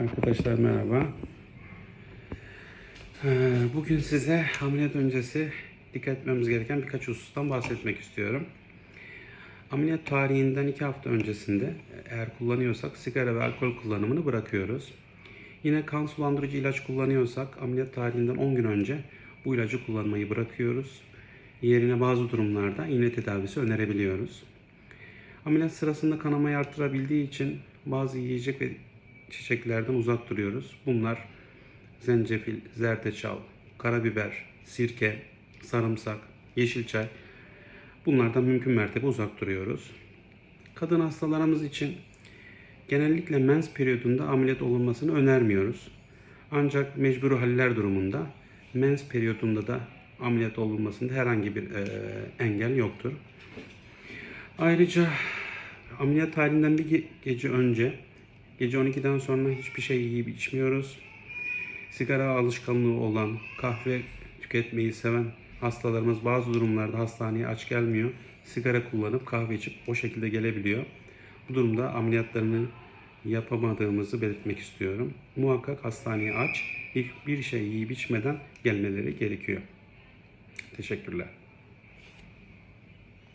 Arkadaşlar merhaba. Ee, Bugün size ameliyat öncesi dikkat etmemiz gereken birkaç husustan bahsetmek istiyorum. Ameliyat tarihinden iki hafta öncesinde eğer kullanıyorsak sigara ve alkol kullanımını bırakıyoruz. Yine kan sulandırıcı ilaç kullanıyorsak ameliyat tarihinden 10 gün önce bu ilacı kullanmayı bırakıyoruz. Yerine bazı durumlarda iğne tedavisi önerebiliyoruz. Ameliyat sırasında kanamayı artırabildiği için bazı yiyecek ve çiçeklerden uzak duruyoruz. Bunlar zencefil, zerdeçal, karabiber, sirke, sarımsak, yeşil çay. Bunlardan mümkün mertebe uzak duruyoruz. Kadın hastalarımız için genellikle mens periyodunda ameliyat olunmasını önermiyoruz. Ancak mecburi haller durumunda mens periyodunda da ameliyat olunmasında herhangi bir eee, engel yoktur. Ayrıca ameliyat tarihinden bir ge- gece önce, gece 12'den sonra hiçbir şey yiyip içmiyoruz. Sigara alışkanlığı olan, kahve tüketmeyi seven hastalarımız bazı durumlarda hastaneye aç gelmiyor. Sigara kullanıp kahve içip o şekilde gelebiliyor. Bu durumda ameliyatlarını yapamadığımızı belirtmek istiyorum. Muhakkak hastaneye aç, hiçbir şey yiyip içmeden gelmeleri gerekiyor. Teşekkürler.